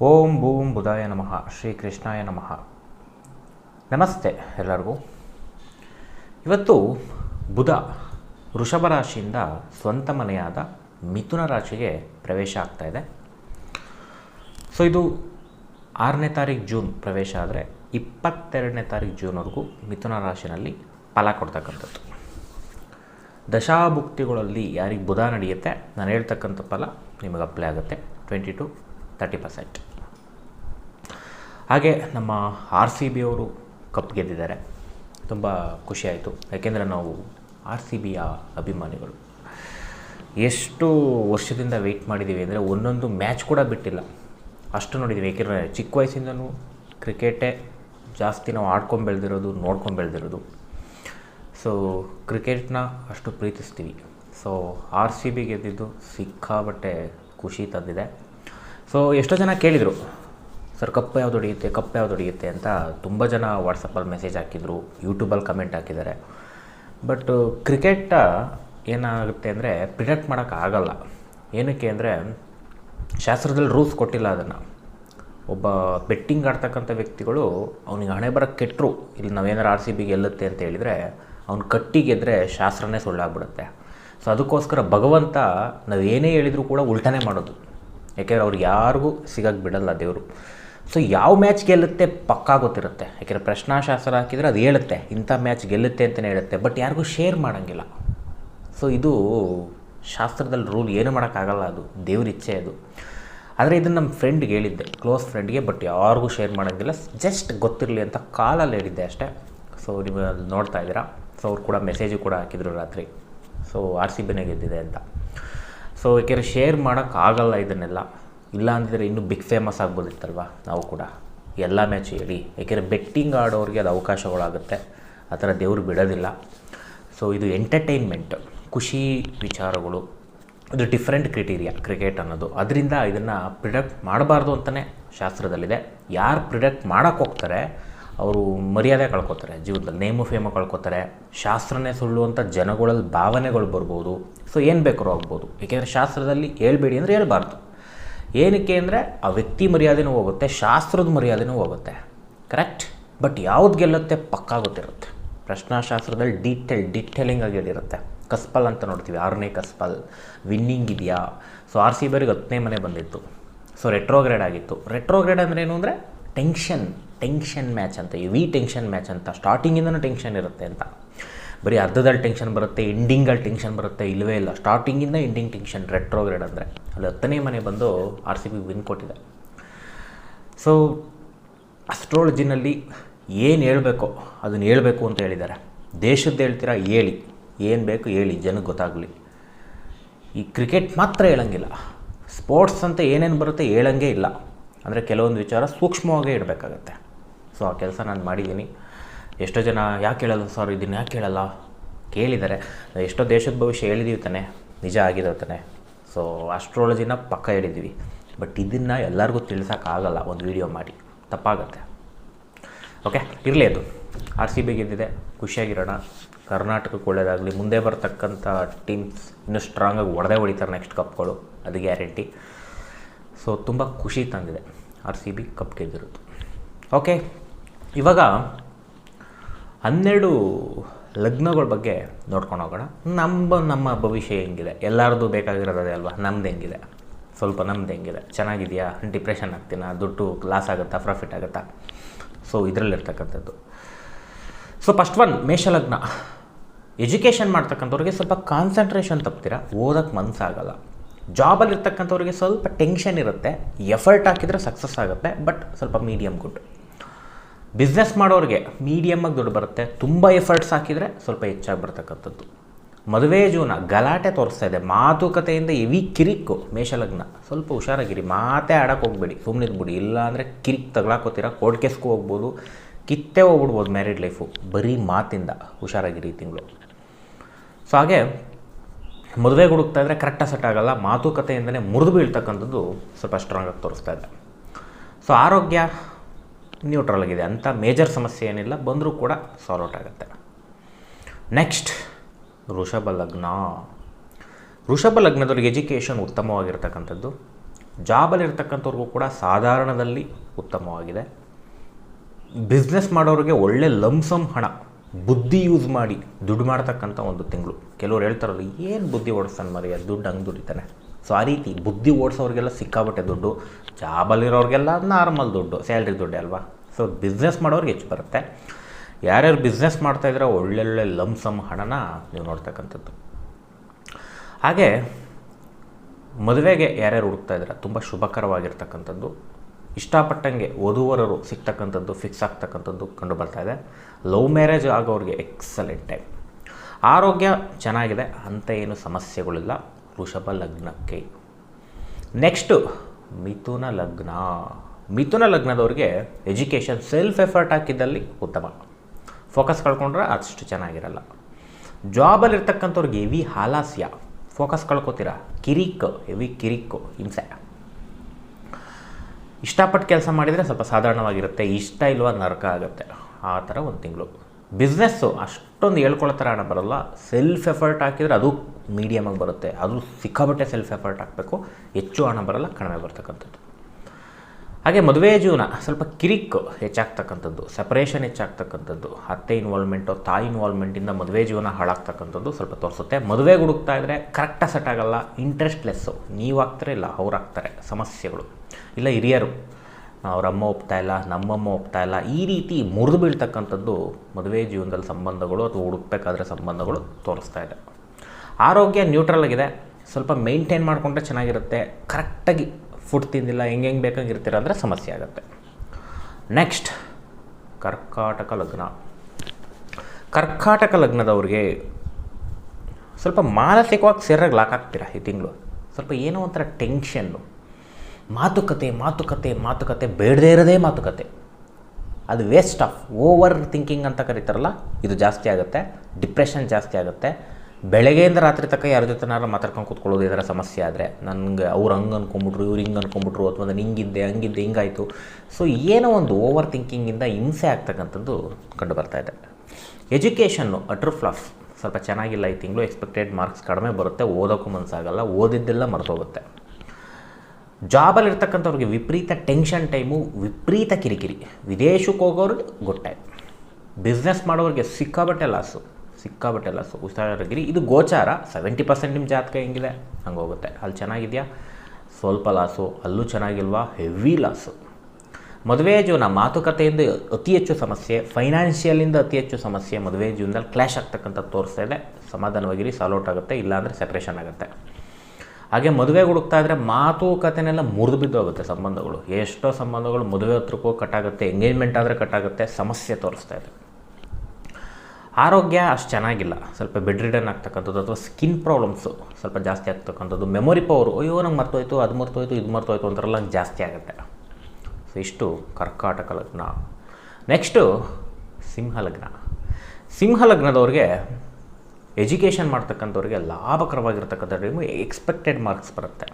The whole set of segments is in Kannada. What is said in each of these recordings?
ಓಂ ಭೂಂ ಬುಧಾಯ ನಮಃ, ಶ್ರೀ ಕೃಷ್ಣಾಯ ನಮಃ. ನಮಸ್ತೆ ಎಲ್ಲರಿಗೂ. ಇವತ್ತು ಬುಧ ವೃಷಭ ರಾಶಿಯಿಂದ ಸ್ವಂತ ಮನೆಯಾದ ಮಿಥುನ ರಾಶಿಗೆ ಪ್ರವೇಶ ಆಗ್ತಾ ಇದೆ. ಸೊ, ಇದು ಆರನೇ ತಾರೀಕು ಜೂನ್ ಪ್ರವೇಶ ಆದರೆ ಇಪ್ಪತ್ತೆರಡನೇ ತಾರೀಕು ಜೂನ್ವರೆಗೂ ಮಿಥುನ ರಾಶಿನಲ್ಲಿ ಫಲ ಕೊಡ್ತಕ್ಕಂಥದ್ದು. ದಶಾಭುಕ್ತಿಗಳಲ್ಲಿ ಯಾರಿಗೆ ಬುಧ ನಡೆಯುತ್ತೆ, ನಾನು ಹೇಳ್ತಕ್ಕಂಥ ಫಲ ನಿಮಗೆ ಅಪ್ಲೈ ಆಗುತ್ತೆ. ಟ್ವೆಂಟಿ ಟು ತರ್ಟಿ ಪರ್ಸೆಂಟ್ ಹಾಗೆ ನಮ್ಮ ಆರ್ ಸಿ ಬಿ ಅವರು ಕಪ್ ಗೆದ್ದಿದ್ದಾರೆ. ತುಂಬ ಖುಷಿಯಾಯಿತು ಯಾಕೆಂದರೆ ನಾವು ಆರ್ ಸಿ ಬಿಯ ಅಭಿಮಾನಿಗಳು. ಎಷ್ಟು ವರ್ಷದಿಂದ ವೆಯ್ಟ್ ಮಾಡಿದ್ದೀವಿ ಅಂದರೆ ಒಂದೊಂದು ಮ್ಯಾಚ್ ಕೂಡ ಬಿಟ್ಟಿಲ್ಲ. ಅಷ್ಟು ನೋಡಿದ್ದೀವಿ ಏಕೆಂದರೆ ಚಿಕ್ಕ ವಯಸ್ಸಿಂದನೂ ಕ್ರಿಕೆಟೇ ಜಾಸ್ತಿ ನಾವು ಆಡ್ಕೊಂಡು ಬೆಳೆದಿರೋದು, ನೋಡ್ಕೊಂಡು ಬೆಳೆದಿರೋದು. ಸೊ ಕ್ರಿಕೆಟ್ನ ಅಷ್ಟು ಪ್ರೀತಿಸ್ತೀವಿ. ಸೊ ಆರ್ ಸಿ ಬಿ ಗೆದ್ದಿದ್ದು ಸಿಕ್ಕಾಬಟ್ಟೆ ಖುಷಿ ತಂದಿದೆ. ಸೊ ಎಷ್ಟೋ ಜನ ಕೇಳಿದರು, ಸರ್, ಕಪ್ಪು ಯಾವ್ದು ಹೊಡೆಯುತ್ತೆ ಕಪ್ ಯಾವ್ದು ಹೊಡೆಯುತ್ತೆ? ಅಂತ ತುಂಬ ಜನ ವಾಟ್ಸಪ್ಪಲ್ಲಿ ಮೆಸೇಜ್ ಹಾಕಿದರು ಯೂಟ್ಯೂಬಲ್ಲಿ ಕಮೆಂಟ್ ಹಾಕಿದ್ದಾರೆ. ಬಟ್ ಕ್ರಿಕೆಟ ಏನಾಗುತ್ತೆ ಅಂದರೆ ಪ್ರಿಡಕ್ಟ್ ಮಾಡೋಕ್ಕಾಗಲ್ಲ ಏನಕ್ಕೆ ಅಂದರೆ, ಶಾಸ್ತ್ರದಲ್ಲಿ ರೂಲ್ಸ್ ಕೊಟ್ಟಿಲ್ಲ ಅದನ್ನು. ಒಬ್ಬ ಬೆಟ್ಟಿಂಗ್ ಆಡ್ತಕ್ಕಂಥ ವ್ಯಕ್ತಿಗಳು, ಅವನಿಗೆ ಹಣೆ ಬರೋಕ್ಕೆ ಕೆಟ್ಟರು ಇಲ್ಲಿ ನಾವೇನಾರು ಆರ್ ಸಿ ಬಿ ಗೆಲ್ಲುತ್ತೆ ಅಂತ ಹೇಳಿದರೆ, ಅವ್ನು ಕಟ್ಟಿ ಗೆದ್ದರೆ ಶಾಸ್ತ್ರನೇ ಸುಳ್ಳಾಗ್ಬಿಡುತ್ತೆ. ಸೊ ಅದಕ್ಕೋಸ್ಕರ ಭಗವಂತ ನಾವು ಏನೇ ಹೇಳಿದರೂ ಕೂಡ ಉಲ್ಟನೆ ಮಾಡೋದು. ಯಾಕೆಂದ್ರೆ ಅವ್ರು ಯಾರಿಗೂ ಸಿಗಕ್ಕೆ ಬಿಡಲ್ಲ ದೇವರು. ಸೊ ಯಾವ ಮ್ಯಾಚ್ ಗೆಲ್ಲುತ್ತೆ ಪಕ್ಕಾ ಗೊತ್ತಿರುತ್ತೆ. ಯಾಕೆಂದರೆ ಪ್ರಶ್ನಾಶಾಸ್ತ್ರ ಹಾಕಿದರೆ ಅದು ಹೇಳುತ್ತೆ. ಇಂಥ ಮ್ಯಾಚ್ ಗೆಲ್ಲುತ್ತೆ ಅಂತಲೇ ಹೇಳುತ್ತೆ. ಬಟ್ ಯಾರಿಗೂ ಶೇರ್ ಮಾಡೋಂಗಿಲ್ಲ. ಸೊ ಇದು ಶಾಸ್ತ್ರದಲ್ಲಿ ರೂಲ್ ಏನು ಮಾಡೋಕ್ಕಾಗಲ್ಲ ಅದು. ದೇವ್ರ ಇಚ್ಛೆ ಅದು. ಆದರೆ ಇದನ್ನು ನಮ್ಮ ಫ್ರೆಂಡ್ಗೆ ಹೇಳಿದ್ದೆ. ಕ್ಲೋಸ್ ಫ್ರೆಂಡ್ಗೆ ಬಟ್ ಯಾರಿಗೂ ಶೇರ್ ಮಾಡೋಂಗಿಲ್ಲ. ಜಸ್ಟ್ ಗೊತ್ತಿರಲಿ ಅಂತ ಕಾಲಲ್ಲಿ ಹೇಳಿದ್ದೆ ಅಷ್ಟೇ. ಸೊ ನೀವು ನೋಡ್ತಾ ಇದ್ದೀರಾ? ಸೊ ಅವ್ರು ಕೂಡ ಮೆಸೇಜು ಕೂಡ ಹಾಕಿದ್ರು ರಾತ್ರಿ. ಸೊ ಆರ್ ಸಿ ಬಿನೇ ಗೆದ್ದಿದೆ ಅಂತ. ಸೊ ಏಕೆಂದರೆ ಶೇರ್ ಮಾಡೋಕ್ಕಾಗಲ್ಲ ಇದನ್ನೆಲ್ಲ. ಇಲ್ಲ ಅಂದಿದ್ರೆ ಇನ್ನೂ ಬಿಗ್ ಫೇಮಸ್ ಆಗ್ಬೋದಿತ್ತಲ್ವ? ನಾವು ಕೂಡ. ಎಲ್ಲ ಮ್ಯಾಚ್ ಹೇಳಿ. ಏಕೆಂದರೆ ಬೆಟ್ಟಿಂಗ್ ಆಡೋರಿಗೆ ಅದು ಅವಕಾಶಗಳಾಗುತ್ತೆ. ಆ ಥರ ದೇವರು ಬಿಡೋದಿಲ್ಲ. ಸೊ ಇದು ಎಂಟರ್ಟೈನ್ಮೆಂಟ್ ಖುಷಿ ವಿಚಾರಗಳು. ಇದು ಡಿಫ್ರೆಂಟ್ ಕ್ರಿಟೀರಿಯಾ ಕ್ರಿಕೆಟ್ ಅನ್ನೋದು. ಅದರಿಂದ ಇದನ್ನು ಪ್ರಿಡಕ್ಟ್ ಮಾಡಬಾರ್ದು ಅಂತಲೇ ಶಾಸ್ತ್ರದಲ್ಲಿದೆ. ಯಾರು ಪ್ರಿಡಕ್ಟ್ ಮಾಡೋಕ್ಕೆ ಹೋಗ್ತಾರೆ ಅವರು ಮರ್ಯಾದೆ ಕಳ್ಕೊತಾರೆ, ಜೀವನದಲ್ಲಿ ನೇಮು ಫೇಮ ಕಳ್ಕೊತಾರೆ, ಶಾಸ್ತ್ರನೇ ಸುಳ್ಳು ಅಂತ ಜನಗಳಲ್ಲಿ ಭಾವನೆಗಳು ಬರ್ಬೋದು. ಸೊ ಏನು ಬೇಕಾದ್ರೂ ಆಗ್ಬೋದು. ಏಕೆಂದರೆ ಶಾಸ್ತ್ರದಲ್ಲಿ ಹೇಳ್ಬೇಡಿ ಅಂದರೆ ಹೇಳ್ಬಾರ್ದು. ಏನಕ್ಕೆ ಅಂದರೆ ಆ ವ್ಯಕ್ತಿ ಮರ್ಯಾದೆನೂ ಹೋಗುತ್ತೆ, ಶಾಸ್ತ್ರದ ಮರ್ಯಾದೆನೂ ಹೋಗುತ್ತೆ. ಕರೆಕ್ಟ್ ಬಟ್ ಯಾವ್ದು ಗೆಲ್ಲುತ್ತೆ? ಪಕ್ಕಾ ಗೊತ್ತಿರುತ್ತೆ. ಪ್ರಶ್ನಾಶಾಸ್ತ್ರದಲ್ಲಿ ಡೀಟೇಲ್ ಡೀಟೇಲಿಂಗ್ ಆಗಿ ಹೇಳಿರುತ್ತೆ. ಕಸ್ಪಲ್ ಅಂತ ನೋಡ್ತೀವಿ, ಆರನೇ ಕಸ್ಪಲ್. ವಿನ್ನಿಂಗ್ ಇದೆಯಾ? ಸೊ ಆರ್ ಸಿ ಬರಿಗೆ ಹತ್ತನೇ ಮನೆ ಬಂದಿತ್ತು. ಸೊ ರೆಟ್ರೋಗ್ರೇಡ್ ಆಗಿತ್ತು. ರೆಟ್ರೋಗ್ರೇಡ್ ಅಂದ್ರೆ ಏನು ಅಂದರೆ? ಟೆನ್ಷನ್ ಟೆನ್ಷನ್ ಮ್ಯಾಚ್ ಅಂತ ವಿ ಟೆನ್ಷನ್ ಮ್ಯಾಚ್ ಅಂತ ಸ್ಟಾರ್ಟಿಂಗಿಂದನೂ ಟೆನ್ಷನ್ ಇರುತ್ತೆ ಅಂತ. ಬರೀ ಅರ್ಧದಲ್ಲಿ ಟೆನ್ಷನ್ ಬರುತ್ತೆ ಎಂಡಿಂಗಲ್ಲಿ ಟೆನ್ಷನ್ ಬರುತ್ತೆ ಇಲ್ಲವೇ ಇಲ್ಲ. ಸ್ಟಾರ್ಟಿಂಗಿಂದ ಎಂಡಿಂಗ್ ಟೆನ್ಷನ್ ರೆಟ್ರೋಗ್ರೇಡ್ ಅಂದರೆ. ಅಲ್ಲಿ ಹತ್ತನೇ ಮನೆ ಬಂದು ಆರ್ ಸಿ ಬಿ ವಿನ್ ಕೊಟ್ಟಿದೆ. ಸೊ ಅಸ್ಟ್ರಾಲಜಿನಲ್ಲಿ ಏನು ಹೇಳಬೇಕು ಅದನ್ನು ಹೇಳಬೇಕು ಅಂತ ಹೇಳಿದ್ದಾರೆ. ದೇಶದ್ದು ಹೇಳ್ತೀರಾ ಹೇಳಿ. ಏನು ಬೇಕು ಹೇಳಿ ಜನಕ್ಕೆ ಗೊತ್ತಾಗಲಿ. ಈ ಕ್ರಿಕೆಟ್ ಮಾತ್ರ ಹೇಳೋಂಗಿಲ್ಲ. ಸ್ಪೋರ್ಟ್ಸ್ ಅಂತ ಏನೇನು ಬರುತ್ತೆ ಹೇಳೋಂಗೇ ಇಲ್ಲ. ಅಂದರೆ ಕೆಲವೊಂದು ವಿಚಾರ ಸೂಕ್ಷ್ಮವಾಗೇ ಇಡಬೇಕಾಗತ್ತೆ. ಸೊ ಆ ಕೆಲಸ ನಾನು ಮಾಡಿದ್ದೀನಿ. ಎಷ್ಟೋ ಜನ ಯಾಕೆ ಹೇಳಲ್ಲ ಸರ್ ಇದನ್ನು ಯಾಕೆ ಹೇಳಲ್ಲ? ಕೇಳಿದ್ದಾರೆ ಎಷ್ಟೋ ದೇಶದ ಭವಿಷ್ಯ ಹೇಳಿದೀವಿ ತಾನೆ, ನಿಜ ಆಗಿದೆ ತಾನೆ. ಸೊ ಆಸ್ಟ್ರಾಲಜಿನ ಪಕ್ಕ ಹೇಳಿದ್ದೀವಿ ಬಟ್ ಇದನ್ನು ಎಲ್ಲರಿಗೂ ತಿಳಿಸೋಕ್ಕಾಗಲ್ಲ ಒಂದು ವೀಡಿಯೋ ಮಾಡಿ. ತಪ್ಪಾಗತ್ತೆ. ಓಕೆ ಇರಲಿ ಅದು. ಆರ್ ಸಿ ಬಿ ಗೆದ್ದಿದೆ. ಖುಷಿಯಾಗಿರೋಣ. ಕರ್ನಾಟಕಕ್ಕೆ ಒಳ್ಳೆಯದಾಗಲಿ ಮುಂದೆ ಬರ್ತಕ್ಕಂಥ ಟೀಮ್ಸ್ ಇನ್ನೂ ಸ್ಟ್ರಾಂಗಾಗಿ ಒಡೆದೇ ಹೊಡಿತಾರೆ ನೆಕ್ಸ್ಟ್ ಕಪ್ಗಳು ಅದು ಗ್ಯಾರಂಟಿ ಸೊ ತುಂಬ ಖುಷಿ ತಂದಿದೆ. ಆರ್ ಸಿ ಬಿ ಕಪ್ ಗೆದ್ದಿರೋದು. ಓಕೆ ಇವಾಗ ಹನ್ನೆರಡು ಲಗ್ನಗಳ ಬಗ್ಗೆ ನೋಡ್ಕೊಂಡು ಹೋಗೋಣ. ನಮ್ಮ ನಮ್ಮ ಭವಿಷ್ಯ ಹೆಂಗಿದೆ? ಎಲ್ಲರದ್ದು ಬೇಕಾಗಿರೋದೇ ಅಲ್ವಾ? ನಮ್ದು ಹೆಂಗಿದೆ? ಸ್ವಲ್ಪ ನಮ್ದು ಹೆಂಗಿದೆ? ಚೆನ್ನಾಗಿದೆಯಾ? ಡಿಪ್ರೆಷನ್ ಆಗ್ತೀನ? ದುಡ್ಡು ಲಾಸ್ ಆಗುತ್ತಾ? ಪ್ರಾಫಿಟ್ ಆಗುತ್ತಾ? ಸೊ ಇದರಲ್ಲಿರ್ತಕ್ಕಂಥದ್ದು. ಸೊ ಫಸ್ಟ್ ಒನ್ ಮೇಷಲಗ್ನ ಎಜುಕೇಷನ್ ಮಾಡ್ತಕ್ಕಂಥವ್ರಿಗೆ ಸ್ವಲ್ಪ ಕಾನ್ಸಂಟ್ರೇಷನ್ ತಪ್ತೀರಾ? ಓದೋಕ್ಕೆ ಮನಸ್ಸಾಗಲ್ಲ ಜಾಬಲ್ಲಿರ್ತಕ್ಕಂಥವ್ರಿಗೆ ಸ್ವಲ್ಪ ಟೆನ್ಷನ್ ಇರುತ್ತೆ. ಎಫರ್ಟ್ ಹಾಕಿದರೆ ಸಕ್ಸಸ್ ಆಗುತ್ತೆ ಬಟ್ ಸ್ವಲ್ಪ ಮೀಡಿಯಮ್ ಗುಡ್ ಬಿಸ್ನೆಸ್ ಮಾಡೋರಿಗೆ ಮೀಡಿಯಮ್ಮಾಗಿ ದುಡ್ಡು ಬರುತ್ತೆ. ತುಂಬ ಎಫರ್ಟ್ಸ್ ಹಾಕಿದರೆ ಸ್ವಲ್ಪ ಹೆಚ್ಚಾಗಿ ಬರ್ತಕ್ಕಂಥದ್ದು. ಮದುವೆ ಜೀವನ, ಗಲಾಟೆ ತೋರಿಸ್ತಾ ಇದೆ. ಮಾತುಕತೆಯಿಂದ ಎವಿ ಕಿರಿಕ್ಕು ಮೇಷಲಗ್ನ. ಸ್ವಲ್ಪ ಹುಷಾರಾಗಿರಿ. ಮಾತೇ ಆಡೋಕ್ಕೆ ಹೋಗ್ಬೇಡಿ. ಇಲ್ಲ ಅಂದರೆ ಕಿರಿಕ್ ತಗ್ಲಾಕೋತೀರ? ಕೋರ್ಟ್ ಕೇಸ್ಗೂ ಹೋಗ್ಬೋದು. ಕಿತ್ತೇ ಹೋಗ್ಬಿಡ್ಬೋದು ಮ್ಯಾರಿಡ್ ಲೈಫು ಬರೀ ಮಾತಿಂದ ಹುಷಾರಾಗಿರಿ ಈ ತಿಂಗಳು. ಸೊ ಹಾಗೆ ಮದುವೆಗೆ ಹುಡುಕ್ತಾ ಇದ್ದರೆ ಕರೆಕ್ಟಾಗಿ ಸೆಟ್ ಆಗೋಲ್ಲ. ಮಾತುಕತೆಯಿಂದಲೇ ಮುರಿದು ಬೀಳ್ತಕ್ಕಂಥದ್ದು ಸ್ವಲ್ಪ ಸ್ಟ್ರಾಂಗಾಗಿ ತೋರಿಸ್ತಾ ಇದೆ. ಸೊ ಆರೋಗ್ಯ ನ್ಯೂಟ್ರಲ್ ಆಗಿದೆ. ಅಂಥ ಮೇಜರ್ ಸಮಸ್ಯೆ ಏನಿಲ್ಲ, ಬಂದರೂ ಕೂಡ ಸಾಲ್ವ್ ಔಟ್ ಆಗುತ್ತೆ. ನೆಕ್ಸ್ಟ್ ಋಷಭ ಲಗ್ನ. ಋಷಭ ಲಗ್ನದವ್ರಿಗೆ ಎಜುಕೇಷನ್ ಉತ್ತಮವಾಗಿರ್ತಕ್ಕಂಥದ್ದು. ಜಾಬಲ್ಲಿರ್ತಕ್ಕಂಥವ್ರಿಗೂ ಕೂಡ ಸಾಧಾರಣದಲ್ಲಿ ಉತ್ತಮವಾಗಿದೆ. ಬಿಸ್ನೆಸ್ ಮಾಡೋರಿಗೆ ಒಳ್ಳೆ ಲಂಸಮ್ ಹಣ, ಬುದ್ಧಿ ಯೂಸ್ ಮಾಡಿ ದುಡ್ಡು ಮಾಡ್ತಕ್ಕಂಥ ಒಂದು ತಿಂಗಳು. ಕೆಲವ್ರು ಹೇಳ್ತಾರಲ್ಲ, ಏನು ಬುದ್ಧಿ ಓಡಿಸ್ತಾನೆ ಮರೆಯ? ದುಡ್ಡು ಹಂಗೆ ದುಡಿತಾನೆ. ಸೊ ಆ ರೀತಿ ಬುದ್ಧಿ ಓಡಿಸೋರಿಗೆಲ್ಲ ಸಿಕ್ಕಾಬಟ್ಟೆ ದುಡ್ಡು, ಜಾಬಲ್ಲಿರೋರಿಗೆಲ್ಲ ನಾರ್ಮಲ್ ದುಡ್ಡು, ಸ್ಯಾಲ್ರಿ ದುಡ್ಡೆ ಅಲ್ವಾ? ಸೊ ಬಿಸ್ನೆಸ್ ಮಾಡೋರಿಗೆ ಹೆಚ್ಚು ಬರುತ್ತೆ. ಯಾರ್ಯಾರು ಬಿಸ್ನೆಸ್ ಮಾಡ್ತಾಯಿದ್ರೆ ಒಳ್ಳೊಳ್ಳೆ ಲಮ್ಸಮ್ ಹಣನ ನೀವು ನೋಡ್ತಕ್ಕಂಥದ್ದು. ಹಾಗೆ, ಮದುವೆಗೆ ಯಾರ್ಯಾರು ಹುಡುಕ್ತಾ ಇದ್ದೀರಾ ತುಂಬ ಶುಭಕರವಾಗಿರ್ತಕ್ಕಂಥದ್ದು. ಇಷ್ಟಪಟ್ಟಂಗೆ ವಧುವರರು ಸಿಗ್ತಕ್ಕಂಥದ್ದು ಫಿಕ್ಸ್ ಆಗ್ತಕ್ಕಂಥದ್ದು ಕಂಡು ಬರ್ತಾ ಇದೆ. ಲವ್ ಮ್ಯಾರೇಜ್ ಆಗೋರಿಗೆ ಎಕ್ಸಲೆಂಟ್ ಟೈಮ್ ಆರೋಗ್ಯ ಚೆನ್ನಾಗಿದೆ, ಅಂತ ಏನು ಸಮಸ್ಯೆಗಳಿಲ್ಲ. ವೃಷಭ ಲಗ್ನಕ್ಕೆ. ನೆಕ್ಸ್ಟು ಮಿಥುನ ಲಗ್ನ. ಮಿಥುನ ಲಗ್ನದವ್ರಿಗೆ ಎಜುಕೇಷನ್ ಸೆಲ್ಫ್ ಎಫರ್ಟ್ ಹಾಕಿದ್ದಲ್ಲಿ ಉತ್ತಮ. ಫೋಕಸ್ ಕಳ್ಕೊಂಡ್ರೆ ಅಷ್ಟು ಚೆನ್ನಾಗಿರಲ್ಲ. ಜಾಬಲ್ಲಿರ್ತಕ್ಕಂಥವ್ರಿಗೆ ಎವಿ ಹಾಲಾಸ್ಯ. ಫೋಕಸ್ ಕಳ್ಕೊತೀರಾ? ಕಿರಿಕ್ ಎವಿ ಕಿರಿಕ್, ಹಿಂಸೆ. ಇಷ್ಟಪಟ್ಟು ಕೆಲಸ ಮಾಡಿದರೆ ಸ್ವಲ್ಪ ಸಾಧಾರಣವಾಗಿರುತ್ತೆ. ಇಷ್ಟ ಇಲ್ವ ನರಕ ಆಗುತ್ತೆ. ಆ ಥರ ಒಂದು ತಿಂಗಳು. ಬಿಸ್ನೆಸ್ಸು ಅಷ್ಟೊಂದು ಹೇಳ್ಕೊಳ್ಳೋ ಥರ ಹಣ ಬರೋಲ್ಲ. ಸೆಲ್ಫ್ ಎಫರ್ಟ್ ಹಾಕಿದರೆ ಅದು ಮೀಡಿಯಮಾಗಿ ಬರುತ್ತೆ. ಅದು ಸಿಕ್ಕಾಬಟ್ಟೆ ಸೆಲ್ಫ್ ಎಫರ್ಟ್ ಹಾಕಬೇಕು. ಹೆಚ್ಚು ಹಣ ಬರೋಲ್ಲ, ಕಡಿಮೆ ಬರ್ತಕ್ಕಂಥದ್ದು. ಹಾಗೆ ಮದುವೆ ಜೀವನ, ಸ್ವಲ್ಪ ಕಿರಿಕ್ ಹೆಚ್ಚಾಗ್ತಕ್ಕಂಥದ್ದು ಸಪ್ರೇಷನ್ ಹೆಚ್ಚಾಗ್ತಕ್ಕಂಥದ್ದು, ಅತ್ತೆ ಇನ್ವಾಲ್ವ್ಮೆಂಟು ತಾಯಿ ಇನ್ವಾಲ್ವ್ಮೆಂಟಿಂದ ಮದುವೆ ಜೀವನ ಹಾಳಾಗ್ತಕ್ಕಂಥದ್ದು ಸ್ವಲ್ಪ ತೋರಿಸುತ್ತೆ. ಮದುವೆಗೆ ಹುಡುಕ್ತಾ ಇದ್ದರೆ ಕರೆಕ್ಟಾಗಿ ಸೆಟ್ ಆಗಲ್ಲ ಇಂಟ್ರೆಸ್ಟ್ಲೆಸ್ಸು ನೀವು ಆಗ್ತಾರೆ ಇಲ್ಲ ಅವ್ರು ಆಗ್ತಾರೆ ಸಮಸ್ಯೆಗಳು. ಇಲ್ಲ ಹಿರಿಯರು ಅವ್ರ ಅಮ್ಮ ಒಪ್ತಾ ಇಲ್ಲ ನಮ್ಮಮ್ಮ ಒಪ್ತಾ ಇಲ್ಲ, ಈ ರೀತಿ ಮುರಿದು ಬೀಳ್ತಕ್ಕಂಥದ್ದು ಮದುವೆ ಜೀವನದಲ್ಲಿ ಸಂಬಂಧಗಳು ಅಥವಾ ಹುಡುಕ್ಬೇಕಾದ್ರೆ ಸಂಬಂಧಗಳು ತೋರಿಸ್ತಾ ಇದೆ. ಆರೋಗ್ಯ ನ್ಯೂಟ್ರಲ್ ಆಗಿದೆ, ಸ್ವಲ್ಪ ಮೇಂಟೈನ್ ಮಾಡಿಕೊಂಡ್ರೆ ಚೆನ್ನಾಗಿರುತ್ತೆ ಕರೆಕ್ಟಾಗಿ ಫುಡ್ ತಿಂದಿಲ್ಲ, ಹೆಂಗೆ ಹೆಂಗೆ ಬೇಕಾಗಿರ್ತೀರ ಅಂದರೆ ಸಮಸ್ಯೆ ಆಗುತ್ತೆ. ನೆಕ್ಸ್ಟ್ ಕರ್ಕಾಟಕ ಲಗ್ನ. ಕರ್ಕಾಟಕ ಲಗ್ನದವ್ರಿಗೆ ಸ್ವಲ್ಪ ಮಾನಸಿಕವಾಗಿ ಸೇರಾಗಿ ಲಾಕ್ ಆಗ್ತೀರಾ ಈ ತಿಂಗಳು? ಸ್ವಲ್ಪ ಏನೋ ಒಂಥರ ಟೆನ್ಷನ್ನು ಮಾತುಕತೆ ಮಾತುಕತೆ ಮಾತುಕತೆ, ಬೇಡದೇ ಇರೋದೇ ಮಾತುಕತೆ. ಅದು ವೇಸ್ಟ್ ಆಫ್ ಓವರ್ ಥಿಂಕಿಂಗ್ ಅಂತ ಕರೀತಾರಲ್ಲ, ಇದು ಜಾಸ್ತಿ ಆಗುತ್ತೆ. ಡಿಪ್ರೆಷನ್ ಜಾಸ್ತಿ ಆಗುತ್ತೆ. ಬೆಳಗ್ಗೆಯಿಂದ ರಾತ್ರಿ ತಕ್ಕ ಯಾರ ಜೊತೆನಾರು ಮಾತಾಡ್ಕೊಂಡು ಕೂತ್ಕೊಳ್ಳೋದು ಇದರ ಸಮಸ್ಯೆ ಆದರೆ ನನಗೆ ಅವ್ರು ಹಂಗೆ ಅಂದ್ಕೊಂಬಿಟ್ರು ಇವ್ರು ಹಿಂಗೆ ಅಂದ್ಕೊಂಬಿಟ್ರು ಅಥವಾ ನಾನು ಹಿಂಗಿದ್ದೆ, ಹಂಗಿದ್ದೆ, ಹಿಂಗಾಯಿತು. ಸೊ ಏನೋ ಒಂದು ಓವರ್ ಥಿಂಕಿಂಗಿಂದ ಹಿಂಸೆ ಆಗ್ತಕ್ಕಂಥದ್ದು ಕಂಡು ಬರ್ತಾ ಇದೆ. ಎಜುಕೇಷನ್ನು ಅಟ್ರ್ ಫ್ಲಾಫ್ ಸ್ವಲ್ಪ ಚೆನ್ನಾಗಿಲ್ಲ ಈ ತಿಂಗಳು ಎಕ್ಸ್ಪೆಕ್ಟೆಡ್ ಮಾರ್ಕ್ಸ್ ಕಡಿಮೆ ಬರುತ್ತೆ, ಓದೋಕ್ಕೂ ಮನಸ್ಸಾಗಲ್ಲ ಓದಿದ್ದೆಲ್ಲ ಮರ್ತೋಗುತ್ತೆ ಜಾಬಲ್ಲಿ ಇರ್ತಕ್ಕಂಥವ್ರಿಗೆ ವಿಪರೀತ ಟೆನ್ಷನ್ ಟೈಮು, ವಿಪರೀತ ಕಿರಿಕಿರಿ. ವಿದೇಶಕ್ಕೆ ಹೋಗೋರಿಗೆ ಗೊತ್ತಾಯ್ತು ಬಿಸ್ನೆಸ್ ಮಾಡೋರಿಗೆ ಸಿಕ್ಕಾಬಟ್ಟೆ ಲಾಸು ಸಿಕ್ಕಾಬಟ್ಟೆ ಲಾಸು. ಉಸ್ತಾರಗಿರಿ ಇದು ಗೋಚಾರ. ಸೆವೆಂಟಿ ಪರ್ಸೆಂಟ್ ನಿಮ್ಮ ಜಾತಕ ಹೆಂಗಿದೆ? ಹಂಗೆ ಹೋಗುತ್ತೆ. ಅಲ್ಲಿ ಚೆನ್ನಾಗಿದೆಯಾ? ಸ್ವಲ್ಪ ಲಾಸು. ಅಲ್ಲೂ ಚೆನ್ನಾಗಿಲ್ವಾ? Heavy loss. ಮದುವೆ ಜೀವನ, ಮಾತುಕತೆಯಿಂದ ಅತಿ ಹೆಚ್ಚು ಸಮಸ್ಯೆ ಫೈನಾನ್ಷಿಯಲಿಂದ ಅತಿ ಹೆಚ್ಚು ಸಮಸ್ಯೆ ಮದುವೆ ಜೀವನದಲ್ಲಿ ಕ್ಲ್ಯಾಶ್ ಆಗ್ತಕ್ಕಂಥ ತೋರಿಸ್ತಾ ಇದೆ. ಸಮಾಧಾನವಾಗಿರಿ ಸಾಲ್ ಔಟ್ ಆಗುತ್ತೆ. ಇಲ್ಲಾಂದರೆ ಸೆಪ್ರೇಷನ್ ಆಗುತ್ತೆ. ಹಾಗೆ ಮದುವೆಗೆ ಹುಡುಕ್ತಾ ಇದ್ದರೆ ಮಾತುಕತೆನೆಲ್ಲ ಮುರಿದು ಬಿದ್ದೋಗುತ್ತೆ ಸಂಬಂಧಗಳು. ಎಷ್ಟೋ ಸಂಬಂಧಗಳು ಮದುವೆ ಹತ್ರಕ್ಕೂ ಕಟ್ಟಾಗುತ್ತೆ ಎಂಗೇಜ್ಮೆಂಟ್ ಆದರೆ ಕಟ್ಟಾಗುತ್ತೆ, ಸಮಸ್ಯೆ ತೋರಿಸ್ತಾ ಇದೆ. ಆರೋಗ್ಯ ಅಷ್ಟು ಚೆನ್ನಾಗಿಲ್ಲ. ಸ್ವಲ್ಪ ಬೆಡ್ ರಿಡನ್ ಆಗ್ತಕ್ಕಂಥದ್ದು ಅಥವಾ ಸ್ಕಿನ್ ಪ್ರಾಬ್ಲಮ್ಸು ಸ್ವಲ್ಪ ಜಾಸ್ತಿ ಆಗ್ತಕ್ಕಂಥದ್ದು. ಮೆಮೊರಿ ಪವರು ಅಯ್ಯೋ ನಂಗೆ ಮರ್ತೋಯ್ತು, ಅದು ಮರ್ತೋಯ್ತು, ಇದು ಮರ್ತೋಯ್ತು ಅಂತಾರಲ್ಲ ಜಾಸ್ತಿ ಆಗುತ್ತೆ. ಸೊ ಇಷ್ಟು ಕರ್ಕಾಟಕ ಲಗ್ನ. ನೆಕ್ಸ್ಟು ಸಿಂಹ ಲಗ್ನ. ಸಿಂಹ ಲಗ್ನದವ್ರಿಗೆ ಎಜುಕೇಷನ್ ಮಾಡ್ತಕ್ಕಂಥವ್ರಿಗೆ ಲಾಭಕರವಾಗಿರ್ತಕ್ಕಂಥ ಟೈಮು ಎಕ್ಸ್ಪೆಕ್ಟೆಡ್ ಮಾರ್ಕ್ಸ್ ಬರುತ್ತೆ.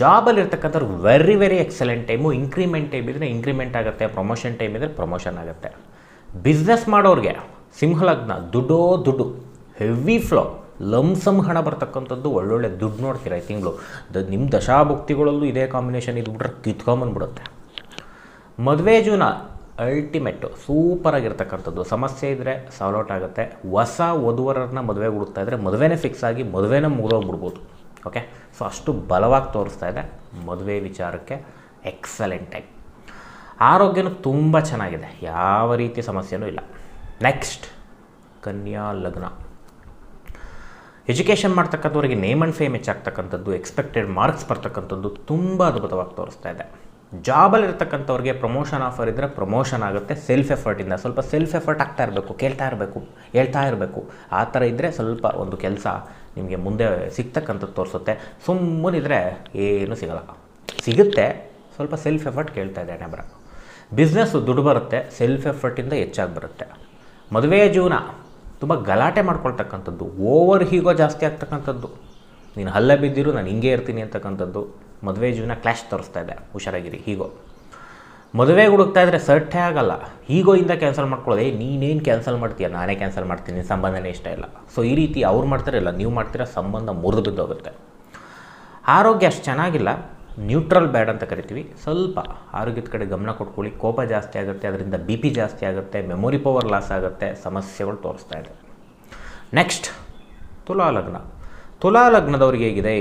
ಜಾಬಲ್ಲಿ ಇರ್ತಕ್ಕಂಥವ್ರು very very excellent time increment time ಇದ್ದರೆ ಇನ್ಕ್ರಿಮೆಂಟ್ ಆಗುತ್ತೆ ಪ್ರಮೋಷನ್ ಟೈಮ್ ಇದ್ದರೆ ಪ್ರಮೋಷನ್ ಆಗುತ್ತೆ. ಬಿಸ್ನೆಸ್ ಮಾಡೋರಿಗೆ ಸಿಂಹಲಗ್ನ, ದುಡ್ಡೋ ದುಡ್ಡು ಹೆವಿ ಫ್ಲೋ ಲಮ್ಸಮ್ ಹಣ ಬರ್ತಕ್ಕಂಥದ್ದು ಒಳ್ಳೊಳ್ಳೆ ದುಡ್ಡು ನೋಡ್ತೀರ ಈ ತಿಂಗಳು. ದ ನಿಮ್ಮ ದಶಾಭುಕ್ತಿಗಳಲ್ಲೂ ಇದೇ ಕಾಂಬಿನೇಷನ್ ಇದ್ಬಿಟ್ರೆ ಕಿತ್ಕೊಂಬಂದ್ಬಿಡುತ್ತೆ. ಮದುವೆ ಜೀವನ ಅಲ್ಟಿಮೇಟು ಸೂಪರಾಗಿರ್ತಕ್ಕಂಥದ್ದು. ಸಮಸ್ಯೆ ಇದ್ದರೆ ಸಾಲ್ವ್ ಔಟ್ ಆಗುತ್ತೆ. ಹೊಸ ವಧುವರನ್ನ ಮದುವೆ ಹುಡುಕ್ತಾ ಇದ್ದರೆ ಮದುವೆನೇ ಫಿಕ್ಸ್ ಆಗಿ ಮದುವೆನೇ ಮುಗಿದೋಗ್ಬಿಡ್ಬೋದು ಓಕೆ ಸೊ ಅಷ್ಟು ಬಲವಾಗಿ ತೋರಿಸ್ತಾ ಇದೆ ಮದುವೆ ವಿಚಾರಕ್ಕೆ. ಎಕ್ಸಲೆಂಟ್ ಟೈಮ್ ಆರೋಗ್ಯನೂ ತುಂಬ ಚೆನ್ನಾಗಿದೆ. ಯಾವ ರೀತಿ ಸಮಸ್ಯೆನೂ ಇಲ್ಲ. ನೆಕ್ಸ್ಟ್ ಕನ್ಯಾ ಲಗ್ನ. ಎಜುಕೇಷನ್ ಮಾಡ್ತಕ್ಕಂಥವ್ರಿಗೆ ನೇಮ್ ಆ್ಯಂಡ್ ಫೇಮ್ ಹೆಚ್ಚಾಗ್ತಕ್ಕಂಥದ್ದು ಎಕ್ಸ್ಪೆಕ್ಟೆಡ್ ಮಾರ್ಕ್ಸ್ ಬರ್ತಕ್ಕಂಥದ್ದು ತುಂಬ ಅದ್ಭುತವಾಗಿ ತೋರಿಸ್ತಾ ಇದೆ. ಜಾಬಲ್ಲಿ ಇರ್ತಕ್ಕಂಥವ್ರಿಗೆ ಪ್ರಮೋಷನ್ ಆಫರ್ ಇದ್ದರೆ ಪ್ರಮೋಷನ್ ಆಗುತ್ತೆ ಸೆಲ್ಫ್ ಎಫರ್ಟಿಂದ ಸ್ವಲ್ಪ ಸೆಲ್ಫ್ ಎಫರ್ಟ್ ಆಗ್ತಾ ಇರಬೇಕು, ಕೇಳ್ತಾ ಇರಬೇಕು, ಹೇಳ್ತಾ ಇರಬೇಕು. ಆ ಥರ ಇದ್ದರೆ ಸ್ವಲ್ಪ ಒಂದು ಕೆಲಸ ನಿಮಗೆ ಮುಂದೆ ಸಿಗ್ತಕ್ಕಂಥದ್ದು ತೋರಿಸುತ್ತೆ. ಸುಮ್ಮನಿದ್ರೆ ಏನೂ ಸಿಗಲ್ಲ. ಸಿಗುತ್ತೆ, ಸ್ವಲ್ಪ ಸೆಲ್ಫ್ ಎಫರ್ಟ್ ಕೇಳ್ತಾ ಇದೆ ನೆಬರ ಬರ ಬಿಸ್ನೆಸ್ಸು ದುಡ್ಡು ಬರುತ್ತೆ ಸೆಲ್ಫ್ ಎಫರ್ಟಿಂದ ಹೆಚ್ಚಾಗಿ ಬರುತ್ತೆ. ಮದುವೆಯ ಜೀವನ, ತುಂಬ ಗಲಾಟೆ ಮಾಡ್ಕೊಳ್ತಕ್ಕಂಥದ್ದು ಓವರ್ ಹೀಗೋ ಜಾಸ್ತಿ ಆಗ್ತಕ್ಕಂಥದ್ದು. ನೀನು ಹಲ್ಲೆ ಬಿದ್ದಿರು, ನಾನು ಹಿಂಗೆ ಇರ್ತೀನಿ ಅಂತಕ್ಕಂಥದ್ದು. ಮದುವೆ ಜೀವನ ಕ್ಲಾಶ್ ತೋರಿಸ್ತಾ ಇದೆ, ಹುಷಾರಾಗಿರಿ, ಹೀಗೋ. ಮದುವೆಗೆ ಹುಡುಕ್ತಾ ಇದ್ರೆ ಸರ್ಟೇ ಆಗಲ್ಲ. ಹೀಗೋಯಿಂದ ಕ್ಯಾನ್ಸಲ್ ಮಾಡ್ಕೊಳ್ಳೋದೇ ನೀನೇನು ಕ್ಯಾನ್ಸಲ್ ಮಾಡ್ತೀಯ? ನಾನೇ ಕ್ಯಾನ್ಸಲ್ ಮಾಡ್ತೀನಿ, ಸಂಬಂಧನೇ ಇಷ್ಟ ಇಲ್ಲ. ಸೊ ಈ ರೀತಿ ಅವ್ರು ಮಾಡ್ತಾರಲ್ಲ ನೀವು ಮಾಡ್ತೀರಾ, ಸಂಬಂಧ ಮುರಿದು ಬಿದ್ದೋಗುತ್ತೆ ಆರೋಗ್ಯ ಅಷ್ಟು ಚೆನ್ನಾಗಿಲ್ಲ. ನ್ಯೂಟ್ರಲ್ ಬ್ಯಾಡ್ ಅಂತ ಕರಿತೀವಿ. ಸ್ವಲ್ಪ ಆರೋಗ್ಯದ ಕಡೆ ಗಮನ ಕೊಟ್ಕೊಳ್ಳಿ. ಕೋಪ ಜಾಸ್ತಿ ಆಗುತ್ತೆ, ಅದರಿಂದ ಬಿ ಪಿ ಜಾಸ್ತಿ ಆಗುತ್ತೆ ಮೆಮೊರಿ ಪವರ್ ಲಾಸ್ ಆಗುತ್ತೆ, ಸಮಸ್ಯೆಗಳು ತೋರಿಸ್ತಾ ಇದೆ. ನೆಕ್ಸ್ಟ್ ತುಲಾ ಲಗ್ನ ತುಲಾ ಲಗ್ನದವ್ರಿಗೆ ಹೇಗಿದೆ?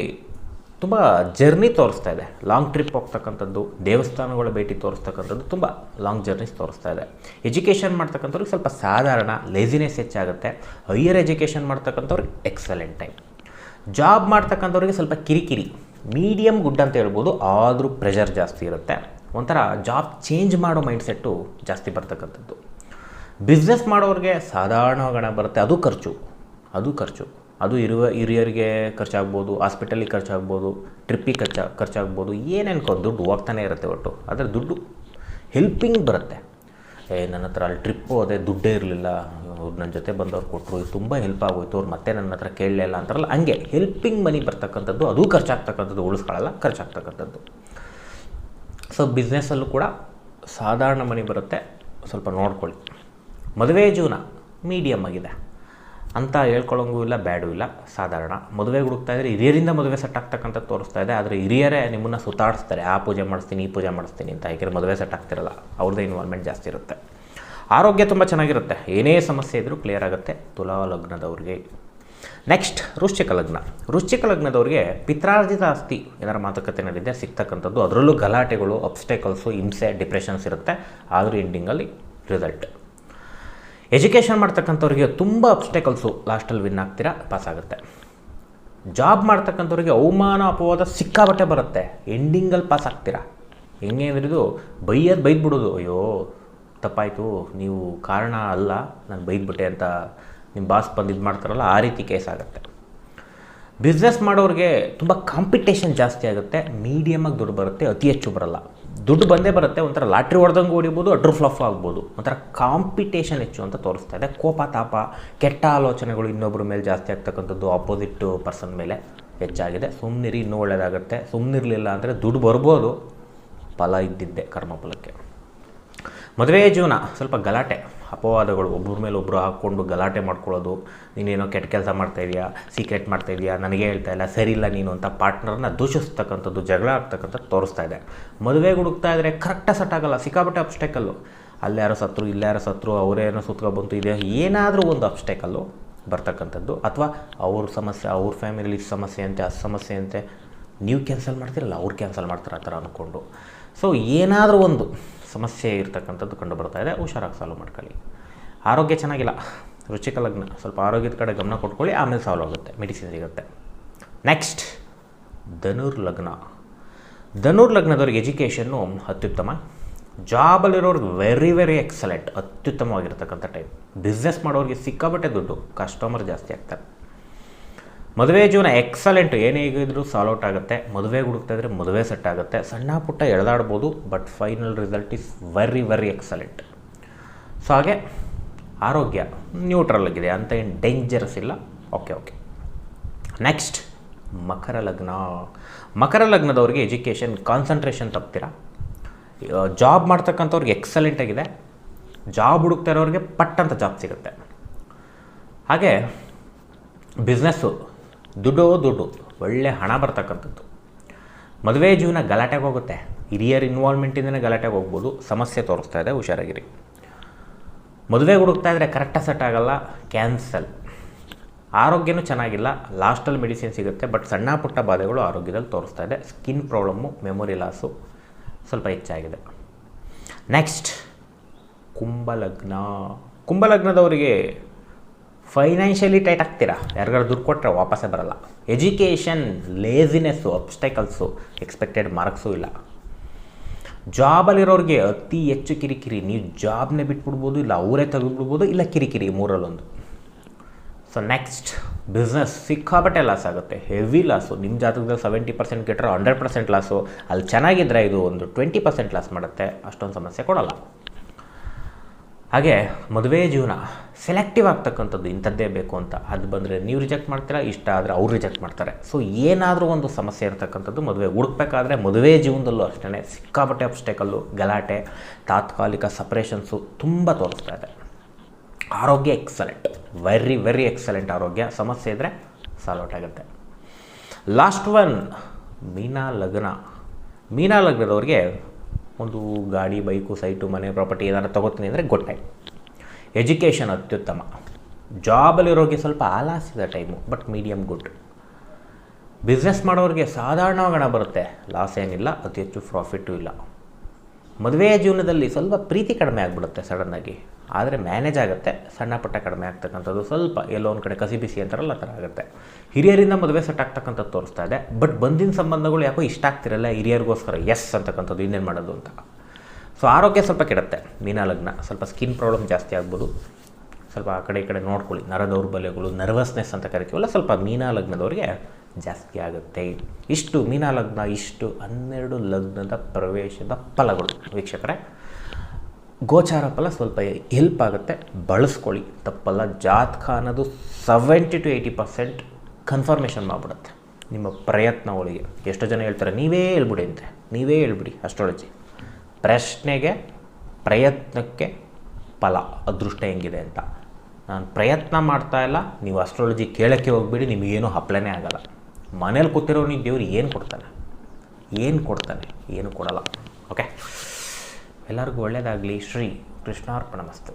ತುಂಬ ಜರ್ನಿ ತೋರಿಸ್ತಾ ಇದೆ. ಲಾಂಗ್ ಟ್ರಿಪ್ ಹೋಗ್ತಕ್ಕಂಥದ್ದು, ದೇವಸ್ಥಾನಗಳ ಭೇಟಿ ತೋರಿಸ್ತಕ್ಕಂಥದ್ದು ತುಂಬ ಲಾಂಗ್ ಜರ್ನೀಸ್ ತೋರಿಸ್ತಾ ಇದೆ. ಎಜುಕೇಷನ್ ಮಾಡ್ತಕ್ಕಂಥವ್ರಿಗೆ ಸ್ವಲ್ಪ ಸಾಧಾರಣ ಲೇಸಿನೆಸ್ ಹೆಚ್ಚಾಗುತ್ತೆ. ಹೈಯರ್ ಎಜುಕೇಷನ್ ಮಾಡ್ತಕ್ಕಂಥವ್ರಿಗೆ ಎಕ್ಸಲೆಂಟ್ ಟೈಮ್ ಜಾಬ್ ಮಾಡ್ತಕ್ಕಂಥವ್ರಿಗೆ ಸ್ವಲ್ಪ ಕಿರಿಕಿರಿ ಮೀಡಿಯಮ್ ಗುಡ್ ಅಂತ ಹೇಳ್ಬೋದು, ಆದರೂ ಪ್ರೆಷರ್ ಜಾಸ್ತಿ ಇರುತ್ತೆ. ಒಂಥರ ಜಾಬ್ ಚೇಂಜ್ ಮಾಡೋ ಮೈಂಡ್ಸೆಟ್ಟು ಜಾಸ್ತಿ ಬರ್ತಕ್ಕಂಥದ್ದು. ಬಿಸ್ನೆಸ್ ಮಾಡೋರಿಗೆ ಸಾಧಾರಣ ಹಣ ಬರುತ್ತೆ. ಅದು ಖರ್ಚು ಅದು ಖರ್ಚು. ಅದು ಇರುವ ಹಿರಿಯರಿಗೆ ಖರ್ಚಾಗ್ಬೋದು, ಹಾಸ್ಪಿಟಲಿಗೆ ಖರ್ಚಾಗ್ಬೋದು, ಟ್ರಿಪ್ಪಿಗೆ ಖರ್ಚಾ, ಖರ್ಚಾಗ್ಬೋದು ಏನೇನು ದುಡ್ಡು ಹೋಗ್ತಾನೆ ಇರುತ್ತೆ ಒಟ್ಟು. ಆದರೆ ದುಡ್ಡು ಹೆಲ್ಪಿಂಗ್ ಬರುತ್ತೆ. ಏ, ನನ್ನ ಹತ್ರ ಅಲ್ಲಿ ಟ್ರಿಪ್ಪು ಅದೇ ದುಡ್ಡೇ ಇರಲಿಲ್ಲ. ನನ್ನ ಜೊತೆ ಬಂದವ್ರು ಕೊಟ್ಟರು ತುಂಬ ಹೆಲ್ಪ್ ಆಗೋಯ್ತು. ಅವ್ರು ಮತ್ತೆ ನನ್ನ ಹತ್ರ ಕೇಳಲೇ ಇಲ್ಲ ಅಂತಾರಲ್ಲ, ಹಂಗೆ ಹೆಲ್ಪಿಂಗ್ ಮನಿ ಬರ್ತಕ್ಕಂಥದ್ದು, ಅದು ಖರ್ಚಾಗ್ತಕ್ಕಂಥದ್ದು, ಉಳಿಸ್ಕೊಳ್ಳಲ್ಲ, ಖರ್ಚಾಗ್ತಕ್ಕಂಥದ್ದು. ಸೊ, ಬಿಸ್ನೆಸ್ಸಲ್ಲೂ ಕೂಡ ಸಾಧಾರಣ ಮನಿ ಬರುತ್ತೆ. ಸ್ವಲ್ಪ ನೋಡ್ಕೊಳ್ಳಿ. ಮದುವೆ ಜೀವನ ಮೀಡಿಯಮ್ ಆಗಿದೆ. ಅಂತ ಹೇಳ್ಕೊಳ್ಳೋಂಗೂ ಇಲ್ಲ, ಬ್ಯಾಡೂ ಇಲ್ಲ, ಸಾಧಾರಣ. ಮದುವೆ ಹುಡುಕ್ತಾ ಇದ್ರೆ ಹಿರಿಯರಿಂದ ಮದುವೆ ಸೆಟ್ ಆಗ್ತಕ್ಕಂಥ ತೋರಿಸ್ತಾ ಇದೆ. ಆದರೆ ಹಿರಿಯರೇ ನಿಮ್ಮನ್ನು ಸುತ್ತಾಡಿಸ್ತಾರೆ. ಆ ಪೂಜೆ ಮಾಡಿಸ್ತೀನಿ, ಈ ಪೂಜೆ ಮಾಡಿಸ್ತೀನಿ ಅಂತ ಯಾಕೆಂದರೆ ಮದುವೆ ಸೆಟ್ ಆಗ್ತಿರಲ್ಲ. ಅವ್ರದ್ದೇ ಇನ್ವಾಲ್ವ್ಮೆಂಟ್ ಜಾಸ್ತಿ ಇರುತ್ತೆ. ಆರೋಗ್ಯ ತುಂಬ ಚೆನ್ನಾಗಿರುತ್ತೆ. ಏನೇ ಸಮಸ್ಯೆ ಇದ್ದರೂ ಕ್ಲಿಯರ್ ಆಗುತ್ತೆ. ತುಲಾ ಲಗ್ನದವ್ರಿಗೆ. ನೆಕ್ಸ್ಟ್ ವೃಶ್ಚಿಕ ಲಗ್ನ. ವೃಶ್ಚಿಕ ಲಗ್ನದವ್ರಿಗೆ ಪಿತ್ರಾರ್ಜಿತ ಆಸ್ತಿ ಏನಾರ ಮಾತುಕತೆ ನಡೆದಿದೆ ಸಿಗ್ತಕ್ಕಂಥದ್ದು. ಅದರಲ್ಲೂ ಗಲಾಟೆಗಳು ಅಬ್ಸ್ಟೇಕಲ್ಸು ಹಿಂಸೆ ಡಿಪ್ರೆಷನ್ಸ್ ಇರುತ್ತೆ. ಆದರೂ ಎಂಡಿಂಗಲ್ಲಿ ರಿಸಲ್ಟ್ ಎಜುಕೇಷನ್ ಮಾಡ್ತಕ್ಕಂಥವ್ರಿಗೆ ತುಂಬ ಅಬ್ಸ್ಟೆಕಲ್ಸು ಲಾಸ್ಟಲ್ಲಿ ವಿನ್ ಆಗ್ತೀರಾ? ಪಾಸ್ ಆಗುತ್ತೆ. ಜಾಬ್ ಮಾಡ್ತಕ್ಕಂಥವ್ರಿಗೆ ಅವಮಾನ, ಅಪವಾದ ಸಿಕ್ಕಾಬಟ್ಟೆ ಬರುತ್ತೆ. ಎಂಡಿಂಗಲ್ಲಿ ಪಾಸ್ ಆಗ್ತೀರಾ? ಹೆಂಗೆ ಅಂದ್ರಿದು ಬೈಯೋದು ಬೈದ್ಬಿಡೋದು. ಅಯ್ಯೋ, ತಪ್ಪಾಯಿತು. ನೀವು ಕಾರಣ ಅಲ್ಲ. ನಾನು ಬೈದ್ಬಿಟ್ಟೆ ಅಂತ ನಿಮ್ಮ ಬಾಸ್ ಬಂದು ಇದು ಮಾಡ್ತಾರಲ್ಲ, ಆ ರೀತಿ ಕೇಸ್ ಆಗುತ್ತೆ. ಬಿಸ್ನೆಸ್ ಮಾಡೋರಿಗೆ ತುಂಬ ಕಾಂಪಿಟೇಷನ್ ಜಾಸ್ತಿ ಆಗುತ್ತೆ. ಮೀಡಿಯಮಾಗಿ ದುಡ್ಡು ಬರುತ್ತೆ. ಅತಿ ಹೆಚ್ಚು ಬರಲ್ಲ. ದುಡ್ಡು ಬಂದೇ ಬರುತ್ತೆ, ಒಂಥರ ಲಾಟ್ರಿ ಹೊಡೆದಂಗೆ ಹೊಡಿಬೋದು ಅಡ್ರು ಫ್ಲಫ್ ಆಗ್ಬೋದು. ಒಂಥರ ಕಾಂಪಿಟೇಷನ್ ಹೆಚ್ಚು ಅಂತ ತೋರಿಸ್ತಾ ಇದೆ. ಕೋಪ, ತಾಪ, ಕೆಟ್ಟ ಆಲೋಚನೆಗಳು ಇನ್ನೊಬ್ಬರ ಮೇಲೆ ಜಾಸ್ತಿ ಆಗ್ತಕ್ಕಂಥದ್ದು ಆಪೋಸಿಟ್ ಪರ್ಸನ್ ಮೇಲೆ ಹೆಚ್ಚಾಗಿದೆ. ಸುಮ್ಮನಿರಿ ಇನ್ನೂ ಒಳ್ಳೆಯದಾಗುತ್ತೆ ಸುಮ್ಮನಿರಲಿಲ್ಲ ಅಂದರೆ ದುಡ್ಡು ಬರ್ಬೋದು. ಫಲ ಇದ್ದಿದ್ದೆ ಕರ್ಮಫಲಕ್ಕೆ. ಮದುವೆ ಜೀವನ ಸ್ವಲ್ಪ ಗಲಾಟೆ. ಅಪವಾದಗಳು ಒಬ್ಬರ ಮೇಲೆ ಒಬ್ಬರು ಹಾಕ್ಕೊಂಡು ಗಲಾಟೆ ಮಾಡ್ಕೊಳ್ಳೋದು, ನೀನೇನೋ ಕೆಟ್ಟ ಕೆಲಸ ಮಾಡ್ತಾಯಿದ್ಯಾ ಸೀಕ್ರೆಟ್ ಮಾಡ್ತಾಯಿದ್ಯಾ ನನಗೆ ಹೇಳ್ತಾ ಇಲ್ಲ, ಸರಿ ಇಲ್ಲ ನೀನು ಅಂತ ಪಾರ್ಟ್ನರ್ನ ದೂಷಿಸ್ತಕ್ಕಂಥದ್ದು, ಜಗಳ ಆಗ್ತಕ್ಕಂಥದ್ದು ತೋರಿಸ್ತಾ ಇದೆ. ಮದುವೆಗೆ ಹುಡುಕ್ತಾ ಇದ್ದರೆ ಕರೆಕ್ಟಾಗಿ ಸೆಟ್ ಆಗಲ್ಲ, ಸಿಕ್ಕಾಪಟ್ಟೆ ಅಪ್ಸ್ಟೇಕಲ್ಲು ಅಲ್ಲಿ ಯಾರೋ ಸತ್ರು, ಇಲ್ಲಿ ಯಾರೋ ಸತ್ರು ಅವರೇನೋ ಸುತ್ಕೊಬಂತು ಇದೆ, ಏನಾದರೂ ಒಂದು ಅಪ್ಸ್ಟೇಕಲ್ಲು ಬರ್ತಕ್ಕಂಥದ್ದು. ಅಥವಾ ಅವ್ರ ಸಮಸ್ಯೆ, ಅವ್ರ ಫ್ಯಾಮಿಲಿ ಸಮಸ್ಯೆ ಅಂತೆ ಆ ಸಮಸ್ಯೆ ಅಂತೆ, ನೀವು ಕ್ಯಾನ್ಸಲ್ ಮಾಡ್ತೀರಲ್ಲ, ಅವ್ರು ಕ್ಯಾನ್ಸಲ್ ಮಾಡ್ತಾರೆ ಆ ಥರ ಅಂದ್ಕೊಂಡು ಸೊ ಏನಾದರೂ ಒಂದು ಸಮಸ್ಯೆ ಇರ್ತಕ್ಕಂಥದ್ದು ಕಂಡು ಬರ್ತಾ ಇದೆ, ಹುಷಾರಾಗಿ ಸಾಲ್ವ್ ಮಾಡ್ಕೊಳ್ಳಿ. ಆರೋಗ್ಯ ಚೆನ್ನಾಗಿಲ್ಲ, ರುಚಿಕ ಲಗ್ನ, ಸ್ವಲ್ಪ ಆರೋಗ್ಯದ ಕಡೆ ಗಮನ ಕೊಟ್ಕೊಳ್ಳಿ, ಆಮೇಲೆ ಸಾಲ್ವ್ ಆಗುತ್ತೆ ಮೆಡಿಸಿನ್ ಸಿಗುತ್ತೆ. ನೆಕ್ಸ್ಟ್ ಧನುರ್ ಲಗ್ನ. ಧನುರ್ ಲಗ್ನದವ್ರಿಗೆ ಎಜುಕೇಷನ್ನು ಅತ್ಯುತ್ತಮ. ಜಾಬಲ್ಲಿರೋರ್ಗೆ ವೆರಿ ವೆರಿ ಎಕ್ಸಲೆಂಟ್ ಅತ್ಯುತ್ತಮವಾಗಿರ್ತಕ್ಕಂಥ ಟೈಮ್ ಬಿಸ್ನೆಸ್ ಮಾಡೋರಿಗೆ ಸಿಕ್ಕಾಬಟ್ಟೆ ದುಡ್ಡು ಕಸ್ಟಮರ್ ಜಾಸ್ತಿ ಆಗ್ತಾರೆ. ಮದುವೆ ಜೀವನ ಎಕ್ಸಲೆಂಟ್ ಏನೇ ಇದ್ರೂ ಸಾಲ್ವ್ ಔಟ್ ಆಗುತ್ತೆ. ಮದುವೆ ಹುಡುಕ್ತಾ ಇದ್ರೆ ಮದುವೆ ಸೆಟ್ ಆಗುತ್ತೆ. ಸಣ್ಣ ಪುಟ್ಟ ಎಳೆದಾಡ್ಬೋದು but final result is very very excellent so ಹಾಗೆ ಆರೋಗ್ಯ ನ್ಯೂಟ್ರಲ್ ಆಗಿದೆ, ಅಂತ ಏನು ಡೇಂಜರಸ್ ಇಲ್ಲ. ಓಕೆ ಓಕೆ ನೆಕ್ಸ್ಟ್ ಮಕರ ಲಗ್ನ. ಮಕರ ಲಗ್ನದವ್ರಿಗೆ ಎಜುಕೇಷನ್ ಕಾನ್ಸಂಟ್ರೇಷನ್ ತಪ್ತೀರಾ? ಜಾಬ್ ಮಾಡ್ತಕ್ಕಂಥವ್ರಿಗೆ ಎಕ್ಸಲೆಂಟ್ ಆಗಿದೆ. ಜಾಬ್ ಹುಡುಕ್ತಾ ಇರೋರಿಗೆ ಪಟ್ ಅಂತ ಜಾಬ್ ಸಿಗುತ್ತೆ. ಹಾಗೆ ಬಿಸ್ನೆಸ್ಸು ದುಡ್ಡು ದುಡ್ಡು, ಒಳ್ಳೆ ಹಣ ಬರ್ತಕ್ಕಂಥದ್ದು. ಮದುವೆ ಜೀವನ ಗಲಾಟೆಗೆ ಹೋಗುತ್ತೆ. ಹಿರಿಯರ್ ಇನ್ವಾಲ್ವ್ಮೆಂಟಿಂದನೇ ಗಲಾಟೆಗೆ ಹೋಗ್ಬೋದು. ಸಮಸ್ಯೆ ತೋರಿಸ್ತಾ ಇದೆ, ಹುಷಾರಾಗಿರಿ. ಮದುವೆ ಹುಡುಕ್ತಾ ಇದ್ದರೆ ಕರೆಕ್ಟಾಗಿ ಸೆಟ್ ಆಗಲ್ಲ ಕ್ಯಾನ್ಸಲ್ ಆರೋಗ್ಯನೂ ಚೆನ್ನಾಗಿಲ್ಲ ಲಾಸ್ಟಲ್ಲಿ ಮೆಡಿಸಿನ್ ಸಿಗುತ್ತೆ ಬಟ್ ಸಣ್ಣ ಪುಟ್ಟ ಬಾಧೆಗಳು ಆರೋಗ್ಯದಲ್ಲಿ ತೋರಿಸ್ತಾ ಇದೆ. ಸ್ಕಿನ್ ಪ್ರಾಬ್ಲಮ್ಮು ಮೆಮೊರಿ ಲಾಸು ಸ್ವಲ್ಪ ಹೆಚ್ಚಾಗಿದೆ. ನೆಕ್ಸ್ಟ್ ಕುಂಭಲಗ್ನ. ಕುಂಭಲಗ್ನದವರಿಗೆ ಫೈನಾನ್ಷಿಯಲಿ ಟೈಟ್ ಆಗ್ತೀರಾ? ಯಾರಿಗಾರು ದುಡ್ಡು ಕೊಟ್ಟರೆ ವಾಪಸ್ಸೇ ಬರಲ್ಲ. Education laziness obstacles expected marks ಇಲ್ಲ. ಜಾಬಲ್ಲಿರೋರಿಗೆ ಅತಿ ಹೆಚ್ಚು ಕಿರಿಕಿರಿ. ನೀವು ಜಾಬ್ನೇ ಬಿಟ್ಬಿಡ್ಬೋದು, ಇಲ್ಲ ಅವರೇ ತೆಗೆದುಬಿಡ್ಬೋದು, ಇಲ್ಲ ಕಿರಿಕಿರಿ ಮೂರಲ್ಲೊಂದು. ಸೊ ನೆಕ್ಸ್ಟ್ ಬಿಸ್ನೆಸ್ ಸಿಕ್ಕಾಬಟ್ಟೆ ಲಾಸ್ ಆಗುತ್ತೆ. ಹೆವಿ ಲಾಸು ನಿಮ್ಮ ಜಾತಕದಲ್ಲಿ ಸೆವೆಂಟಿ ಪರ್ಸೆಂಟ್ ಕೆಟ್ಟರೆ ಹಂಡ್ರೆಡ್ ಪರ್ಸೆಂಟ್ ಲಾಸು ಅಲ್ಲಿ ಚೆನ್ನಾಗಿದ್ದರೆ ಇದು ಒಂದು ಟ್ವೆಂಟಿ ಪರ್ಸೆಂಟ್ ಲಾಸ್ ಮಾಡುತ್ತೆ. ಅಷ್ಟೊಂದು ಸಮಸ್ಯೆ ಕೊಡಲ್ಲ. ಹಾಗೆ ಮದುವೆ ಜೀವನ ಸೆಲೆಕ್ಟಿವ್ ಆಗ್ತಕ್ಕಂಥದ್ದು ಇಂಥದ್ದೇ ಬೇಕು ಅಂತ. ಅದು ಬಂದರೆ ನೀವು ರಿಜೆಕ್ಟ್ ಮಾಡ್ತೀರಾ, ಇಷ್ಟ ಆದರೆ ಅವ್ರು ರಿಜೆಕ್ಟ್ ಮಾಡ್ತಾರೆ. ಸೊ ಏನಾದರೂ ಒಂದು ಸಮಸ್ಯೆ ಇರತಕ್ಕಂಥದ್ದು ಮದುವೆ. ಹುಡುಕ್ಬೇಕಾದ್ರೆ ಮದುವೆ ಜೀವನದಲ್ಲೂ ಅಷ್ಟೇ ಸಿಕ್ಕಾಪಟ್ಟೆ ಅಪ್ಸ್ಟೇಕಲ್ಲು ಗಲಾಟೆ, ತಾತ್ಕಾಲಿಕ ಸಪ್ರೇಷನ್ಸು ತುಂಬ ತೋರಿಸ್ತಾ ಇದೆ. ಆರೋಗ್ಯ ಎಕ್ಸಲೆಂಟ್ ವೆರಿ ವೆರಿ ಎಕ್ಸಲೆಂಟ್ ಆರೋಗ್ಯ. ಸಮಸ್ಯೆ ಇದ್ದರೆ ಸಾಲ್ವ್ ಔಟ್ ಆಗುತ್ತೆ. ಲಾಸ್ಟ್ ಒನ್ ಮೀನಾ ಲಗ್ನ. ಮೀನಾ ಲಗ್ನದವ್ರಿಗೆ ಒಂದು ಗಾಡಿ, ಬೈಕು, ಸೈಟು, ಮನೆ, ಪ್ರಾಪರ್ಟಿ ಏನಾರು ತಗೋತೀನಿ ಅಂದರೆ ಗೊತ್ತಾಯ್ತು ಎಜುಕೇಷನ್ ಅತ್ಯುತ್ತಮ. ಜಾಬಲ್ಲಿರೋರಿಗೆ ಸ್ವಲ್ಪ ಆಲಾಸಿದ time but medium good business ಮಾಡೋರಿಗೆ ಸಾಧಾರಣವಾಗಿ ಹಣ ಬರುತ್ತೆ. ಲಾಸ್ ಏನಿಲ್ಲ, ಅತಿ ಹೆಚ್ಚು ಪ್ರಾಫಿಟ್ಟು ಇಲ್ಲ. ಮದುವೆಯ ಜೀವನದಲ್ಲಿ ಸ್ವಲ್ಪ ಪ್ರೀತಿ ಕಡಿಮೆ ಆಗಿಬಿಡುತ್ತೆ ಸಡನ್ನಾಗಿ ಆದರೆ ಮ್ಯಾನೇಜ್ ಆಗುತ್ತೆ, ಸಣ್ಣ ಪುಟ್ಟ ಕಡಿಮೆ ಆಗ್ತಕ್ಕಂಥದ್ದು. ಸ್ವಲ್ಪ ಎಲ್ಲೋ ಒಂದು ಕಡೆ ಕಸಿ ಬಿಸಿ ಅಂತಾರಲ್ಲ ಆ ಥರ ಆಗುತ್ತೆ. ಹಿರಿಯರಿಂದ ಮದುವೆ ಸೆಟ್ ಆಗ್ತಕ್ಕಂಥದ್ದು ತೋರಿಸ್ತಾ ಇದೆ. ಬಟ್ ಬಂದಿನ ಸಂಬಂಧಗಳು ಯಾಕೋ ಇಷ್ಟ ಆಗ್ತಿರಲ್ಲ ಹಿರಿಯರಿಗೋಸ್ಕರ ಎಸ್ ಅಂತಕ್ಕಂಥದ್ದು ಇನ್ನೇನು ಮಾಡೋದು ಅಂತ. ಸೊ ಆರೋಗ್ಯ ಸ್ವಲ್ಪ ಕೆಡುತ್ತೆ. ಮೀನಾ ಲಗ್ನ, ಸ್ವಲ್ಪ ಸ್ಕಿನ್ ಪ್ರಾಬ್ಲಮ್ ಜಾಸ್ತಿ ಆಗ್ಬೋದು. ಸ್ವಲ್ಪ ಆ ಕಡೆ ಈ ಕಡೆ ನೋಡ್ಕೊಳ್ಳಿ. ನರ ದೌರ್ಬಲ್ಯಗಳು ನರ್ವಸ್ನೆಸ್ ಅಂತ ಕರಿತೀವಲ್ಲ ಸ್ವಲ್ಪ ಮೀನಾ ಲಗ್ನದವರಿಗೆ ಜಾಸ್ತಿ ಆಗುತ್ತೆ. ಇಷ್ಟು ಮೀನಾ ಲಗ್ನ, ಇಷ್ಟು ಹನ್ನೆರಡು ಲಗ್ನದ ಪ್ರವೇಶದ ಫಲಗಳು. ವೀಕ್ಷಕರೇ, ಗೋಚಾರ ಫಲ ಸ್ವಲ್ಪ ಹೆಲ್ಪ್ ಆಗುತ್ತೆ. ಬಳಸ್ಕೊಳ್ಳಿ. ತಪ್ಪಲ್ಲ ಜಾತಕ ಅನ್ನೋದು seventy two eighty percent confirmation ಮಾಡಿಬಿಡುತ್ತೆ. ನಿಮ್ಮ ಪ್ರಯತ್ನಗಳಿಗೆ ಎಷ್ಟೋ ಜನ ಹೇಳ್ತಾರೆ, ನೀವೇ ಹೇಳ್ಬಿಡಿ ಅಂತೆ. ನೀವೇ ಹೇಳ್ಬಿಡಿ ಅಸ್ಟ್ರಾಲಜಿ ಪ್ರಶ್ನೆಗೆ, ಪ್ರಯತ್ನಕ್ಕೆ ಫಲ, ಅದೃಷ್ಟ ಹೆಂಗಿದೆ ಅಂತ. ನಾನು ಪ್ರಯತ್ನ ಮಾಡ್ತಾ ಇಲ್ಲ. ನೀವು ಅಸ್ಟ್ರಾಲಜಿ ಕೇಳೋಕ್ಕೆ ಹೋಗ್ಬಿಡಿ, ನಿಮಗೇನು ಹಪ್ಪಳನೇ ಆಗಲ್ಲ. ಮನೇಲಿ ಕೂತಿರೋ ನೀವು ದೇವ್ರು ಏನು ಕೊಡ್ತಾನೆ? ಏನು ಕೊಡ್ತಾನೆ? ಏನು ಕೊಡಲ್ಲ. ಓಕೆ ಎಲ್ಲರಿಗೂ ಒಳ್ಳೆಯದಾಗಲಿ ಶ್ರೀ ಕೃಷ್ಣಾರ್ಪಣ ಮಸ್ತು.